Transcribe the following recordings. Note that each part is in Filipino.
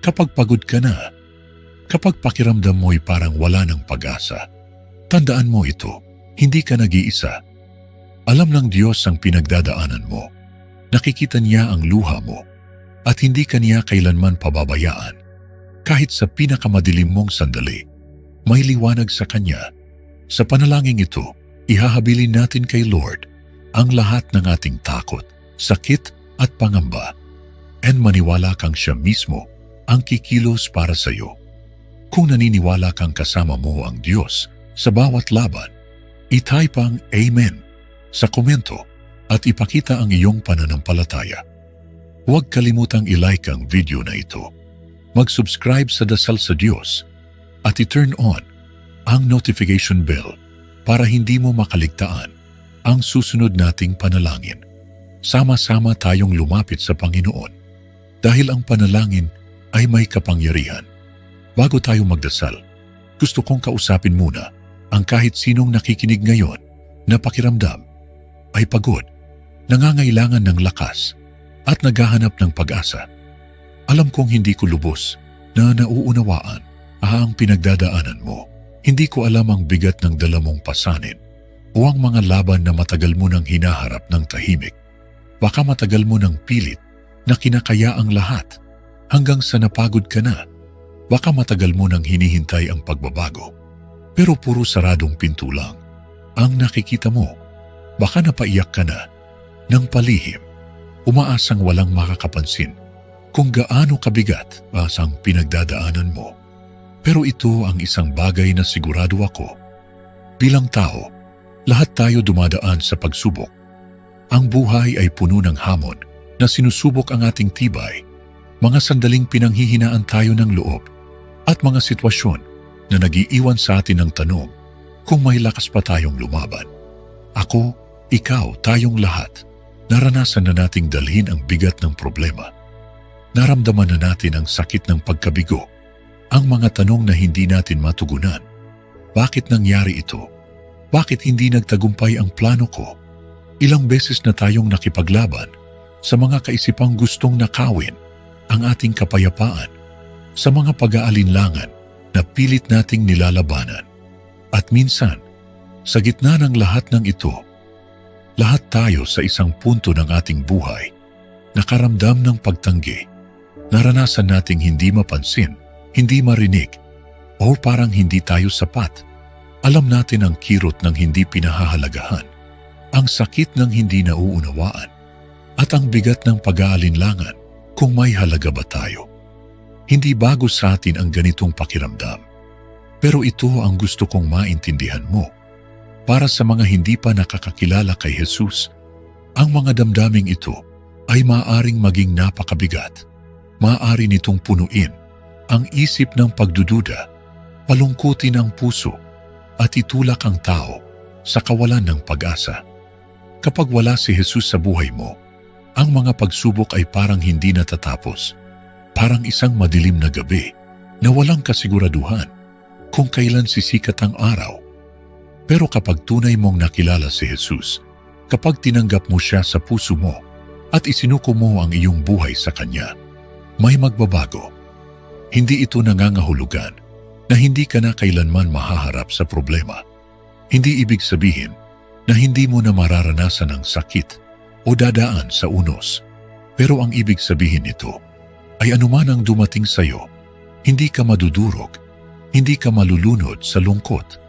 Kapag pagod ka na, kapag pakiramdam mo'y parang wala ng pag-asa, tandaan mo ito, hindi ka nag-iisa. Alam ng Diyos ang pinagdadaanan mo. Nakikita niya ang luha mo at hindi ka niya kailanman pababayaan. Kahit sa pinakamadilim mong sandali, may liwanag sa Kanya. Sa panalangin ito, ihahabilin natin kay Lord ang lahat ng ating takot, sakit at pangamba and maniwala kang siya mismo ang kikilos para sa iyo. Kung naniniwala kang kasama mo ang Diyos sa bawat laban, itype ang Amen sa komento at ipakita ang iyong pananampalataya. Huwag kalimutang ilike ang video na ito. Mag-subscribe sa Dasal sa Diyos at i-turn on ang notification bell para hindi mo makaligtaan ang susunod nating panalangin. Sama-sama tayong lumapit sa Panginoon dahil ang panalangin ay may kapangyarihan. Bago tayo magdasal, gusto kong kausapin muna ang kahit sinong nakikinig ngayon na pakiramdam ay pagod, nangangailangan ng lakas at naghahanap ng pag-asa. Alam kong hindi ko lubos na nauunawaan ang pinagdadaanan mo. Hindi ko alam ang bigat ng dala mong pasanin o ang mga laban na matagal mo nang hinaharap ng tahimik. Baka matagal mo nang pilit na kinakaya ang lahat hanggang sa napagod ka na. Baka matagal mo nang hinihintay ang pagbabago. Pero puro saradong pinto lang. Ang nakikita mo, baka napaiyak ka na ng palihim, umaasang walang makakapansin kung gaano kabigat asang pinagdadaanan mo. Pero ito ang isang bagay na sigurado ako. Bilang tao, lahat tayo dumadaan sa pagsubok. Ang buhay ay puno ng hamon na sinusubok ang ating tibay mga sandaling pinanghihinaan tayo ng loob at mga sitwasyon na nagiiwan sa atin ng tanong kung may lakas pa tayong lumaban. Ako, ikaw, tayong lahat, naranasan na nating dalhin ang bigat ng problema. Naramdaman na natin ang sakit ng pagkabigo, ang mga tanong na hindi natin matugunan. Bakit nangyari ito? Bakit hindi nagtagumpay ang plano ko? Ilang beses na tayong nakipaglaban sa mga kaisipang gustong nakawin ang ating kapayapaan sa mga pag-aalinlangan na pilit nating nilalabanan. At minsan, sa gitna ng lahat ng ito, lahat tayo sa isang punto ng ating buhay, nakaramdam ng pagtanggi, naranasan nating hindi mapansin, hindi marinig, o parang hindi tayo sapat. Alam natin ang kirot ng hindi pinahahalagahan, ang sakit ng hindi nauunawaan, at ang bigat ng pag-aalinlangan kung may halaga ba tayo. Hindi bago sa atin ang ganitong pakiramdam. Pero ito ang gusto kong maintindihan mo. Para sa mga hindi pa nakakakilala kay Jesus, ang mga damdaming ito ay maaring maging napakabigat. Maaari nitong punuin ang isip ng pagdududa, palungkutin ang puso, at itulak ang tao sa kawalan ng pag-asa. Kapag wala si Jesus sa buhay mo, ang mga pagsubok ay parang hindi natatapos. Parang isang madilim na gabi na walang kasiguraduhan kung kailan sisikat ang araw. Pero kapag tunay mong nakilala si Jesus, kapag tinanggap mo siya sa puso mo at isinuko mo ang iyong buhay sa Kanya, may magbabago. Hindi ito nangangahulugan na hindi ka na kailanman mahaharap sa problema. Hindi ibig sabihin na hindi mo na mararanasan ang sakit o dadaan sa unos. Pero ang ibig sabihin nito ay anuman ang dumating sa iyo, hindi ka madudurog, hindi ka malulunod sa lungkot,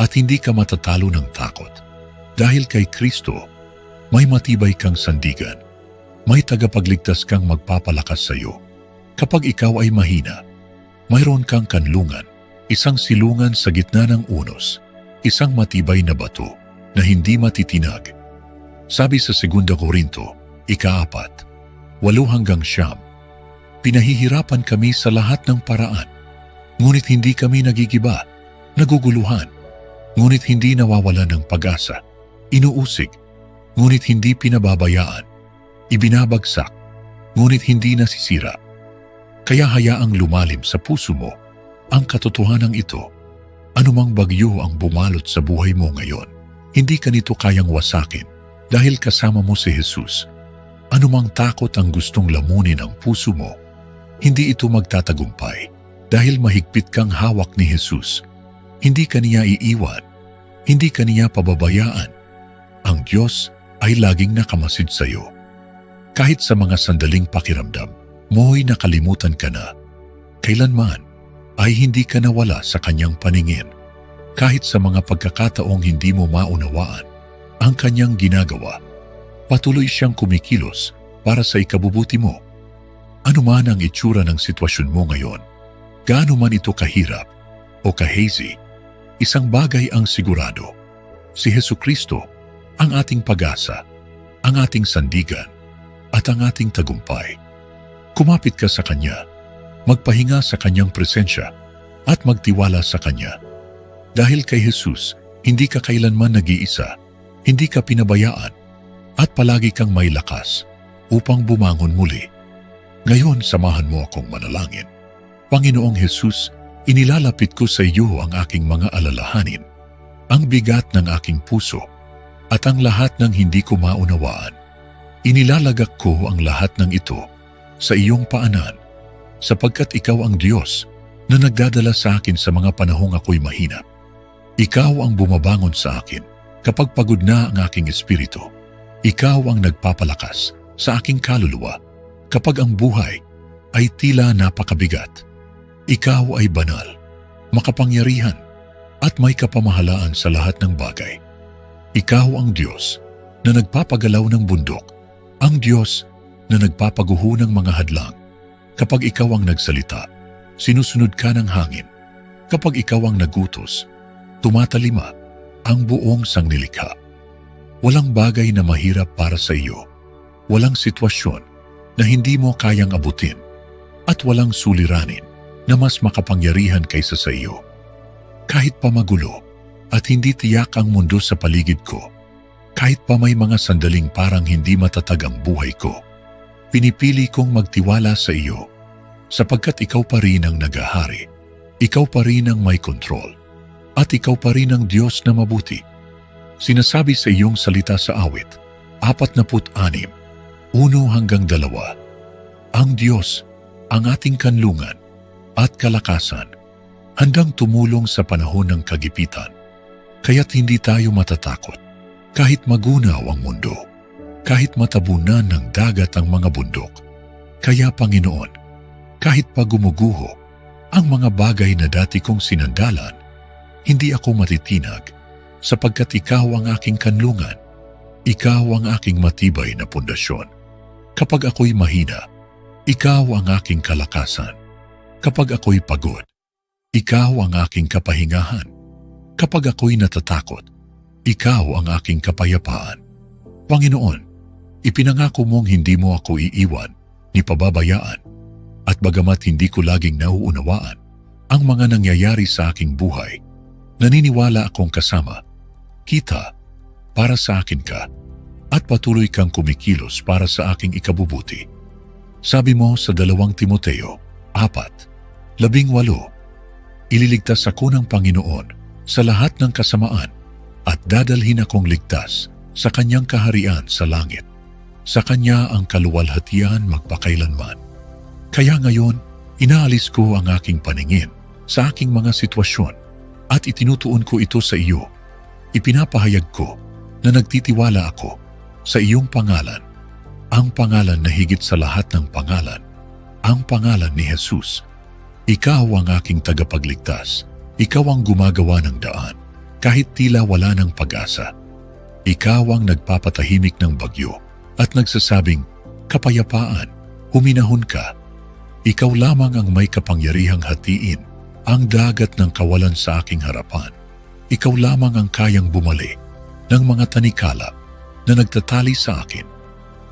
at hindi ka matatalo ng takot. Dahil kay Kristo, may matibay kang sandigan, may tagapagligtas kang magpapalakas sa iyo. Kapag ikaw ay mahina, mayroon kang kanlungan, isang silungan sa gitna ng unos, isang matibay na bato na hindi matitinag sabi sa 2 Korinto, ikaapat, walo hanggang siyam, pinahihirapan kami sa lahat ng paraan, ngunit hindi kami nagigiba, naguguluhan, ngunit hindi nawawalan ng pag-asa, inuusig, ngunit hindi pinababayaan, ibinabagsak, ngunit hindi nasisira. Kaya hayaang lumalim sa puso mo ang katotohanan ito. Anumang bagyo ang bumalot sa buhay mo ngayon, hindi ka nito kayang wasakin dahil kasama mo si Jesus. Anumang takot ang gustong lamunin ang puso mo, Hindi ito magtatagumpay dahil mahigpit kang hawak ni Jesus. Hindi ka niya iiwan. Hindi ka niya pababayaan. Ang Diyos ay laging nakamasid sa iyo. Kahit sa mga sandaling pakiramdam, mo'y nakalimutan ka na. Kailanman ay hindi ka nawala sa kanyang paningin. Kahit sa mga pagkakataong hindi mo maunawaan ang kanyang ginagawa, patuloy siyang kumikilos para sa ikabubuti mo. Ano man ang itsura ng sitwasyon mo ngayon, gaano man ito kahirap o kahazy, isang bagay ang sigurado. Si Heso Kristo ang ating pag-asa, ang ating sandigan, at ang ating tagumpay. Kumapit ka sa Kanya, magpahinga sa Kanyang presensya, at magtiwala sa Kanya. Dahil kay Jesus, hindi ka kailanman nag-iisa, hindi ka pinabayaan, at palagi kang may lakas upang bumangon muli. Ngayon, samahan mo akong manalangin. Panginoong Jesus, inilalapit ko sa iyo ang aking mga alalahanin, ang bigat ng aking puso, at ang lahat ng hindi ko maunawaan. Inilalagak ko ang lahat ng ito sa iyong paanan, sapagkat ikaw ang Diyos na nagdadala sa akin sa mga panahong ako'y mahina. Ikaw ang bumabangon sa akin kapag pagod na ang aking espiritu. Ikaw ang nagpapalakas sa aking kaluluwa kapag ang buhay ay tila napakabigat. Ikaw ay banal, makapangyarihan, at may kapamahalaan sa lahat ng bagay. Ikaw ang Diyos na nagpapagalaw ng bundok, ang Diyos na nagpapaguho ng mga hadlang. Kapag ikaw ang nagsalita, sinusunod ka ng hangin. Kapag ikaw ang nagutos, tumatalima ang buong sangnilikha. Walang bagay na mahirap para sa iyo. Walang sitwasyon na hindi mo kayang abutin at walang suliranin na mas makapangyarihan kaysa sa iyo. Kahit pa magulo at hindi tiyak ang mundo sa paligid ko, kahit pa may mga sandaling parang hindi matatag ang buhay ko, pinipili kong magtiwala sa iyo sapagkat ikaw pa rin ang nagahari, ikaw pa rin ang may kontrol, at ikaw pa rin ang Diyos na mabuti. Sinasabi sa iyong salita sa awit, apat na put anim, uno hanggang dalawa. Ang Diyos, ang ating kanlungan at kalakasan, handang tumulong sa panahon ng kagipitan. Kaya't hindi tayo matatakot kahit magunaw ang mundo, kahit matabunan ng dagat ang mga bundok. Kaya Panginoon, kahit pa gumuguho ang mga bagay na dati kong sinandalan, hindi ako matitinag sapagkat ikaw ang aking kanlungan, ikaw ang aking matibay na pundasyon. Kapag ako'y mahina, ikaw ang aking kalakasan. Kapag ako'y pagod, ikaw ang aking kapahingahan. Kapag ako'y natatakot, ikaw ang aking kapayapaan. Panginoon, ipinangako mong hindi mo ako iiwan ni pababayaan at bagamat hindi ko laging nauunawaan ang mga nangyayari sa aking buhay, naniniwala akong kasama, kita, para sa akin ka at patuloy kang kumikilos para sa aking ikabubuti. Sabi mo sa dalawang Timoteo, apat, labing walo, ililigtas ako ng Panginoon sa lahat ng kasamaan at dadalhin akong ligtas sa kanyang kaharian sa langit. Sa kanya ang kaluwalhatian magpakailanman. Kaya ngayon, inaalis ko ang aking paningin sa aking mga sitwasyon at itinutuon ko ito sa iyo. Ipinapahayag ko na nagtitiwala ako sa iyong pangalan, ang pangalan na higit sa lahat ng pangalan, ang pangalan ni Jesus. Ikaw ang aking tagapagligtas, ikaw ang gumagawa ng daan, kahit tila wala ng pag-asa. Ikaw ang nagpapatahimik ng bagyo at nagsasabing, kapayapaan, huminahon ka. Ikaw lamang ang may kapangyarihang hatiin ang dagat ng kawalan sa aking harapan. Ikaw lamang ang kayang bumali ng mga tanikala na nagtatali sa akin,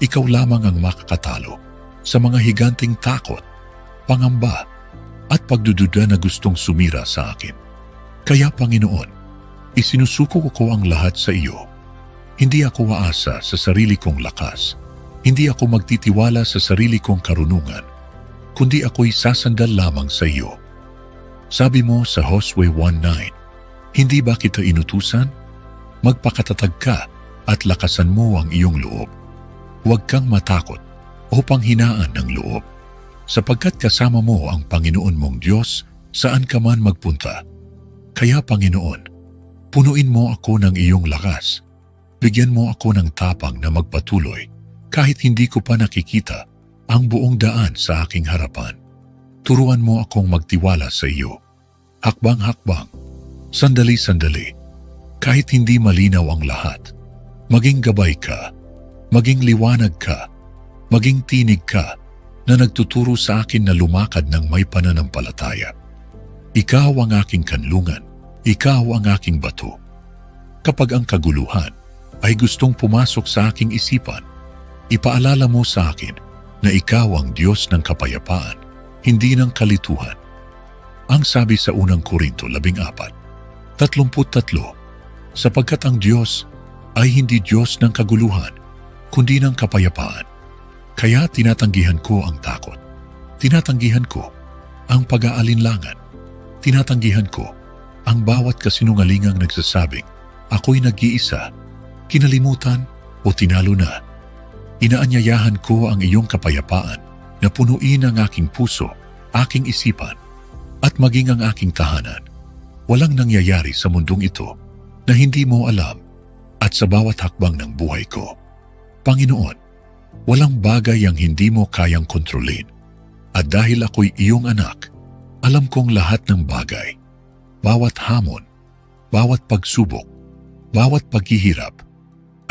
ikaw lamang ang makakatalo sa mga higanting takot, pangamba, at pagdududa na gustong sumira sa akin. Kaya Panginoon, isinusuko ko ang lahat sa iyo. Hindi ako aasa sa sarili kong lakas. Hindi ako magtitiwala sa sarili kong karunungan, kundi ako'y sasandal lamang sa iyo. Sabi mo sa Josue 1.9, Hindi ba kita inutusan? Magpakatatag ka at lakasan mo ang iyong loob. Huwag kang matakot o panghinaan ng loob. sapagkat kasama mo ang Panginoon mong Diyos saan ka man magpunta. Kaya Panginoon, punuin mo ako ng iyong lakas. Bigyan mo ako ng tapang na magpatuloy kahit hindi ko pa nakikita ang buong daan sa aking harapan. Turuan mo akong magtiwala sa iyo. Hakbang-hakbang, sandali-sandali, kahit hindi malinaw ang lahat. Maging gabay ka, maging liwanag ka, maging tinig ka na nagtuturo sa akin na lumakad ng may pananampalataya. Ikaw ang aking kanlungan, ikaw ang aking bato. Kapag ang kaguluhan ay gustong pumasok sa aking isipan, ipaalala mo sa akin na ikaw ang Diyos ng kapayapaan, hindi ng kalituhan. Ang sabi sa unang Korinto 14, 33, sapagkat ang Diyos ay hindi Diyos ng kaguluhan, kundi ng kapayapaan. Kaya tinatanggihan ko ang takot. Tinatanggihan ko ang pag-aalinlangan. Tinatanggihan ko ang bawat kasinungalingang nagsasabing, ako'y nag-iisa, kinalimutan o tinalo na. Inaanyayahan ko ang iyong kapayapaan na punuin ang aking puso, aking isipan, at maging ang aking tahanan. Walang nangyayari sa mundong ito na hindi mo alam at sa bawat hakbang ng buhay ko. Panginoon, walang bagay ang hindi mo kayang kontrolin. At dahil ako'y iyong anak, alam kong lahat ng bagay, bawat hamon, bawat pagsubok, bawat paghihirap,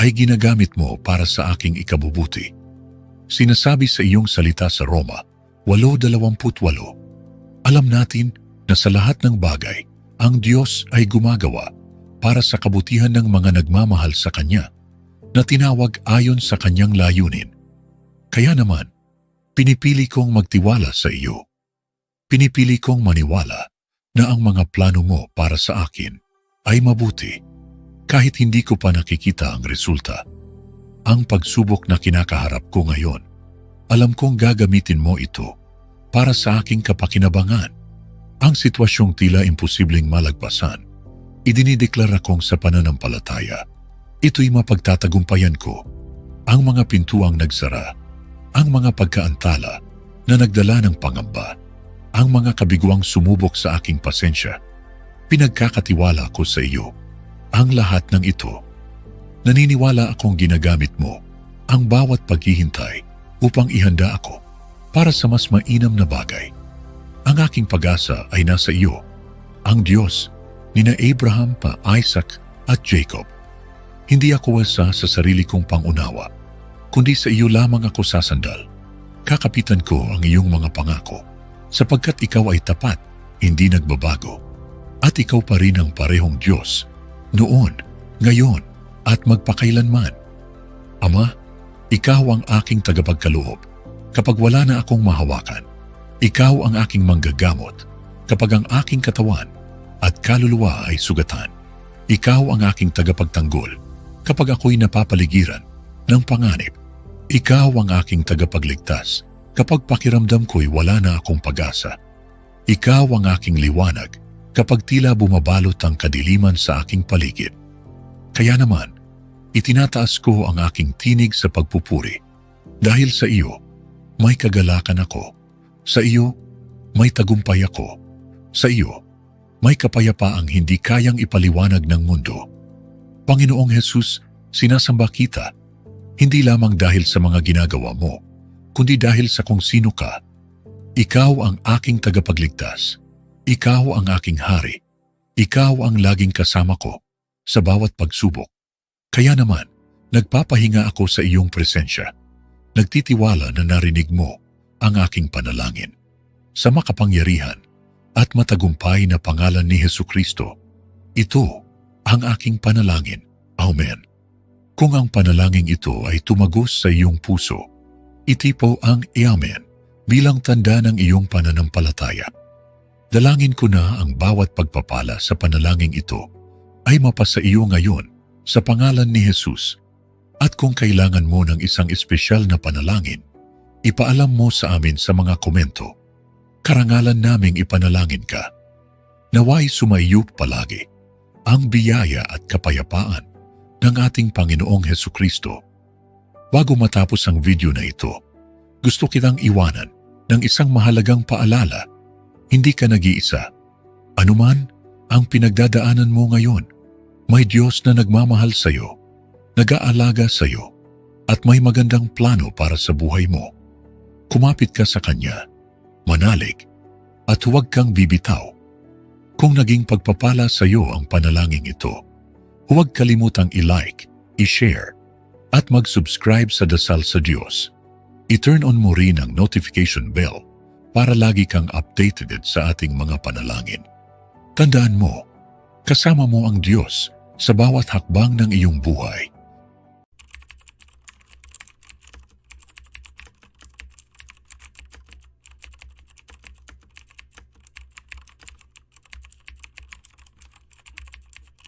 ay ginagamit mo para sa aking ikabubuti. Sinasabi sa iyong salita sa Roma 8.28, Alam natin na sa lahat ng bagay, ang Diyos ay gumagawa para sa kabutihan ng mga nagmamahal sa Kanya na tinawag ayon sa Kanyang layunin. Kaya naman, pinipili kong magtiwala sa iyo. Pinipili kong maniwala na ang mga plano mo para sa akin ay mabuti kahit hindi ko pa nakikita ang resulta. Ang pagsubok na kinakaharap ko ngayon, alam kong gagamitin mo ito para sa aking kapakinabangan. Ang sitwasyong tila imposibleng malagpasan, idinideklara kong sa pananampalataya. Ito'y mapagtatagumpayan ko. Ang mga pintuang nagsara, ang mga pagkaantala na nagdala ng pangamba, ang mga kabiguang sumubok sa aking pasensya, pinagkakatiwala ko sa iyo ang lahat ng ito. Naniniwala akong ginagamit mo ang bawat paghihintay upang ihanda ako para sa mas mainam na bagay. Ang aking pag-asa ay nasa iyo, ang Diyos ni na Abraham pa Isaac at Jacob. Hindi ako wasa sa sarili kong pangunawa, kundi sa iyo lamang ako sasandal. Kakapitan ko ang iyong mga pangako, sapagkat ikaw ay tapat, hindi nagbabago. At ikaw pa rin ang parehong Diyos noon, ngayon, at magpakailanman. Ama, ikaw ang aking tagapagkaloob kapag wala na akong mahawakan. Ikaw ang aking manggagamot kapag ang aking katawan at kaluluwa ay sugatan. Ikaw ang aking tagapagtanggol kapag ako'y napapaligiran ng panganib. Ikaw ang aking tagapagligtas kapag pakiramdam ko'y wala na akong pag-asa. Ikaw ang aking liwanag kapag tila bumabalot ang kadiliman sa aking paligid. Kaya naman, itinataas ko ang aking tinig sa pagpupuri. Dahil sa iyo, may kagalakan ako. Sa iyo, may tagumpay ako. Sa iyo, may kapayapaang hindi kayang ipaliwanag ng mundo. Panginoong Hesus, sinasamba kita, hindi lamang dahil sa mga ginagawa mo, kundi dahil sa kung sino ka. Ikaw ang aking tagapagligtas ikaw ang aking hari. Ikaw ang laging kasama ko sa bawat pagsubok. Kaya naman, nagpapahinga ako sa iyong presensya. Nagtitiwala na narinig mo ang aking panalangin. Sa makapangyarihan at matagumpay na pangalan ni Heso Kristo, ito ang aking panalangin. Amen. Kung ang panalangin ito ay tumagos sa iyong puso, itipo ang Amen bilang tanda ng iyong pananampalataya. Dalangin ko na ang bawat pagpapala sa panalangin ito ay mapasa iyo ngayon sa pangalan ni Jesus. At kung kailangan mo ng isang espesyal na panalangin, ipaalam mo sa amin sa mga komento. Karangalan naming ipanalangin ka. Naway sumayup palagi ang biyaya at kapayapaan ng ating Panginoong Heso Kristo. Bago matapos ang video na ito, gusto kitang iwanan ng isang mahalagang paalala. Hindi ka nag-iisa. Anuman ang pinagdadaanan mo ngayon, may Diyos na nagmamahal sa iyo, nag-aalaga sa iyo, at may magandang plano para sa buhay mo. Kumapit ka sa Kanya, manalig, at huwag kang bibitaw. Kung naging pagpapala sa iyo ang panalangin ito, huwag kalimutang i-like, i-share, at mag-subscribe sa Dasal sa Diyos. I-turn on mo rin ang notification bell para lagi kang updated sa ating mga panalangin. Tandaan mo, kasama mo ang Diyos sa bawat hakbang ng iyong buhay.